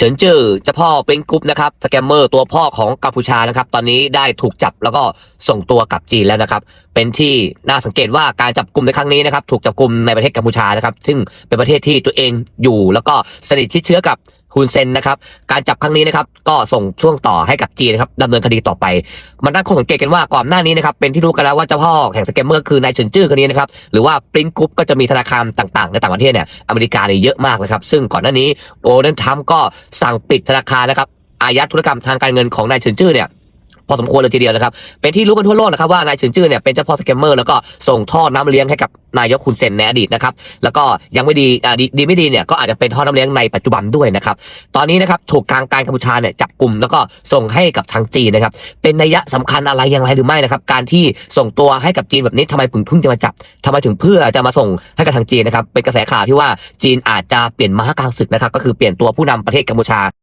ฉินจื้อเจ้าพ่อเป็นกรุ๊ปนะครับสแกมเมอร์ตัวพ่อของกัมพูชานะครับ ตอนนี้ได้ถูกจับแล้วก็ส่งตัวกลับจีนแล้วนะครับ เป็นที่น่าสังเกตว่าการจับกลุ่มในครั้งนี้นะครับ ถูกจับกลุ่มในประเทศกัมพูชานะครับ ซึ่งเป็นประเทศที่ตัวเองอยู่ แล้วก็สนิทชิดเชื้อกับ ฮุนเซนนะครับ การจับครั้งนี้นะครับ ก็ส่งช่วงต่อให้กับจีนนะครับดำเนินคดีต่อไป มันตั้งข้อสังเกตกันว่าก่อนหน้านี้นะครับ เป็นที่รู้กันแล้วว่าเจ้าพ่อแห่งสแกมเมอร์คือนายเฉินจื้อคนนี้นะครับ หรือว่าปริ้นกรุ๊ปก็จะมีธนาคารต่างๆ ในต่างประเทศเนี่ย อเมริกาเนี่ยเยอะมากนะครับ ซึ่งก่อนหน้านี้โอเดนทัมก็สั่งปิดธนาคารนะครับ อายัดธุรกรรมทางการเงินของนายเฉินจื้อเนี่ย พอสมควรเลยทีเดียวนะครับ เป็นที่รู้กันทั่วโลกนะครับว่านายเฉินจื้อเนี่ยเป็นเจ้าพ่อสแกมเมอร์แล้วก็ส่งท่อน้ำเลี้ยงให้กับนายกคุณเซนในอดีตนะครับแล้วก็ยังไม่ดีอ่าดีดีไม่ดีเนี่ยก็อาจจะเป็นท่อน้ำเลี้ยงในปัจจุบันด้วยนะครับตอนนี้นะครับถูกทางการกัมพูชาเนี่ยจับกลุ่มแล้วก็ส่งให้กับทางจีนนะครับเป็นนัยยะสำคัญอะไรอย่างไรหรือไม่นะครับการที่ส่งตัวให้กับจีนแบบนี้ทำไมถึงเพิ่งจะมาจับทำไมถึงเพื่อจะมาส่งให้กับทางจีนนะครับเป็นกระแสข่าวที่ว่าจีนอาจจะเปลี่ยนม้ากลางศึกนะครับก็คือเปลี่ยนตัวผู้นำประเทศกัมพูชา